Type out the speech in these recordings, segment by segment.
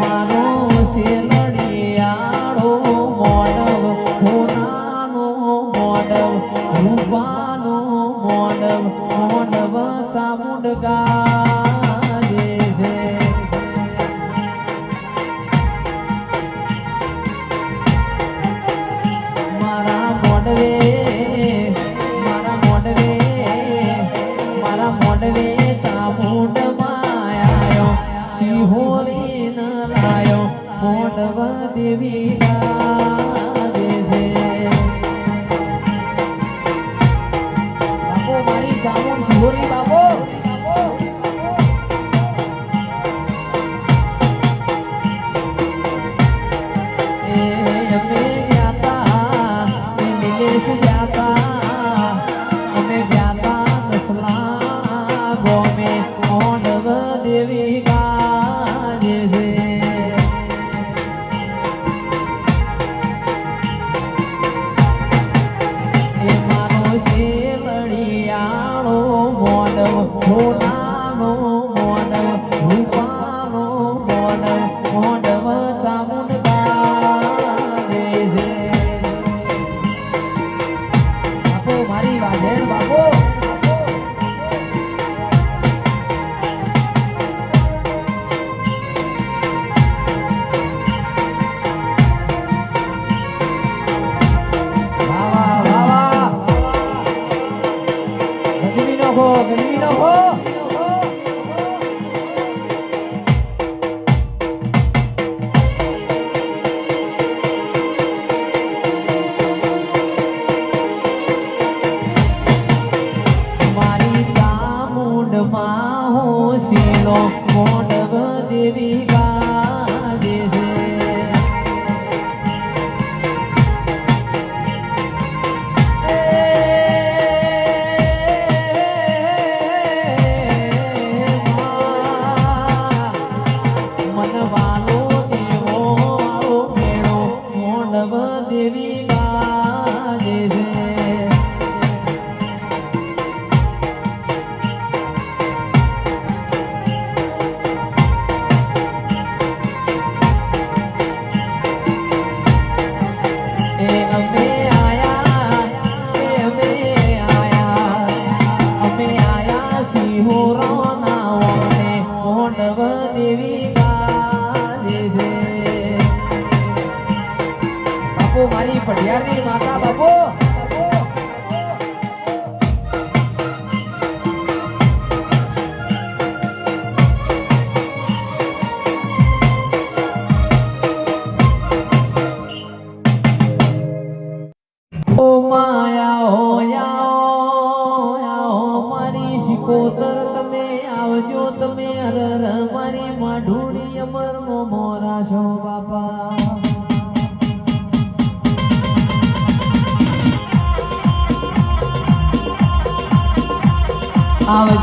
મારો શેલડિયાળો મોડવ હોનાનો મોડવ દેવી 보라고 પઢિયારની માતા બાપુ.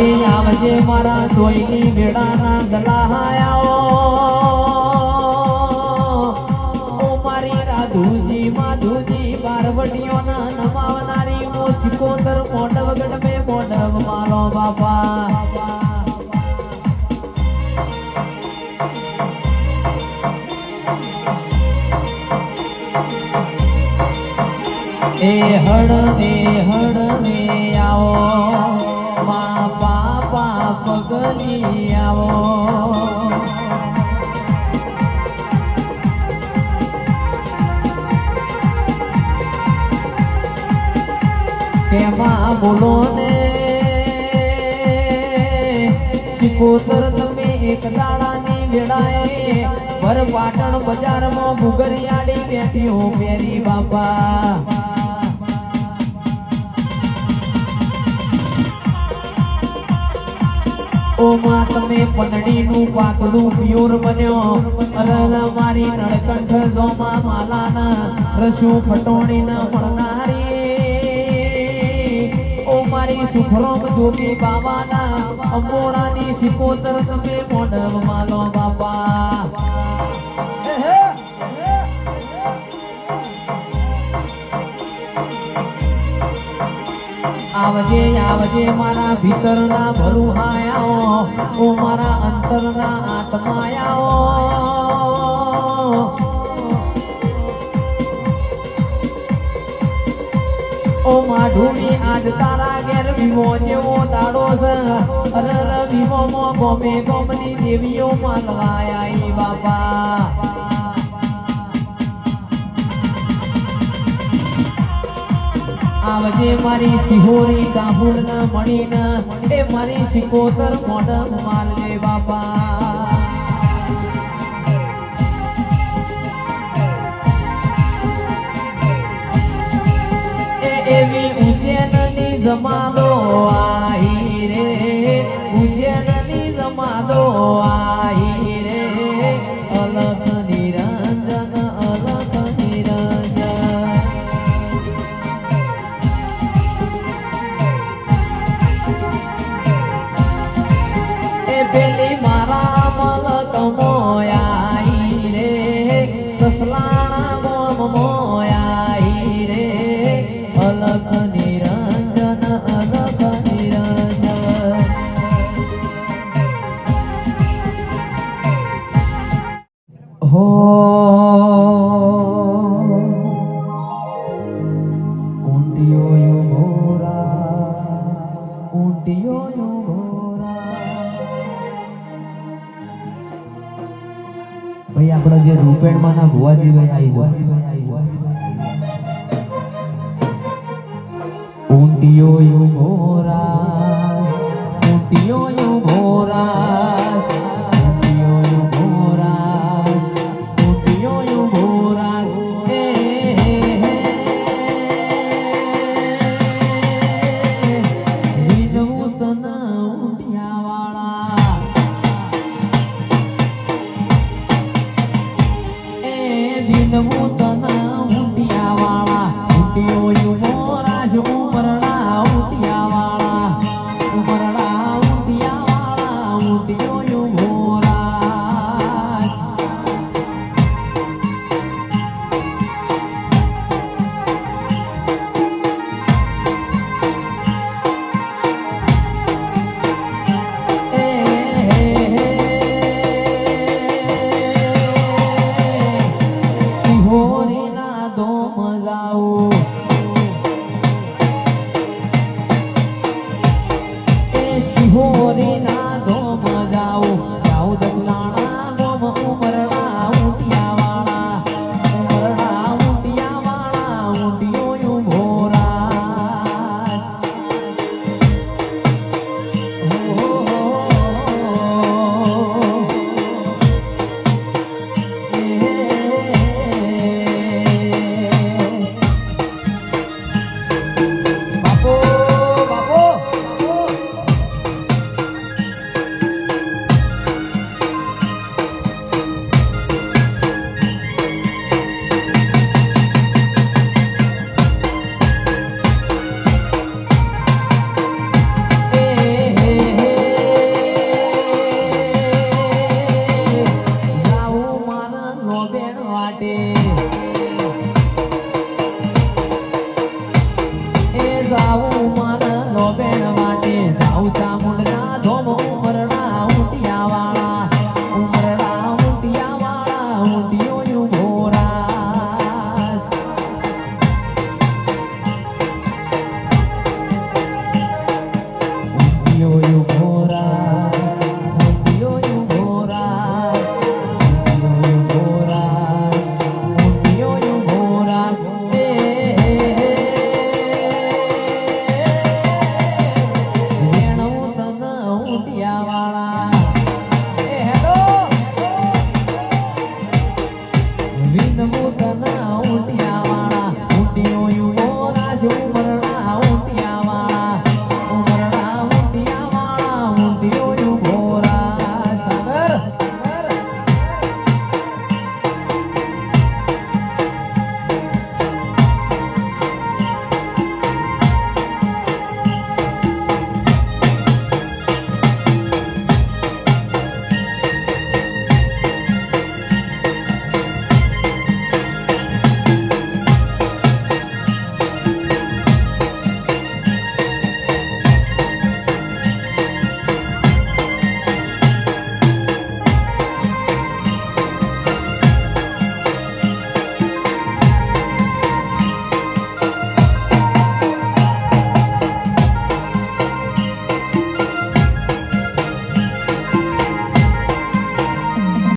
આવજે આવજે મારા ધોઈની મેળાના ગલાહાયાઓ. ઓ મારી રાધુજી, માધુજી, બારવટીઓના નમાવનારી મો સિકોતર મોઢવ ગઢમે મોઢવ મારો બાપા. એ હળ એ હળ ને આવો. પગલી આવો. સિકોતર તમે એક દાડાની વેળાએ ભર પાટણ બજારમાં ગુગરિયાળી બેઠી હો પેરી બાપા. ઓમાં તમે પનડીનું પાતળું પ્યોર બન્યો. અરર મારી નળકંઠ દોમાં માલાના રસુ ફટોણીના ફળનારી. ઓ મારી સુખરોમ જોગી બાબાના અંબોડાની સિકોતર તમે મોઢવ માલો આવજે આવજે મારા ભીતરના ભરુહાયાઓ ઓ મારા અંતરના આત્માયાઓ. ઓ માઢુની આજ તારા ઘેર વિમો જેવો દાડો છે. અરે વિમો ગમે ગમની દેવીઓ માનવાયા ઈ બાપા. આવજે મારી સિહોરી કાહુલ ન મણી ન એ મારી સિકોતર મોડમ માલજે બાપા. એવી ઉજ્જૈનની જમાનો આહી રે. ઉજ્જૈનની જમાનો প্লানা মম ময়াই রে অলক নিরঞ্জন অলক নিরঞ্জন হো উন্ডিও মোরা উন্ডিও মোরা ભાઈ આપણા જે રૂપેણમાં ના ભુવાજી ભાઈ આવી જાય ઊંટીઓ મોરા ઘોરા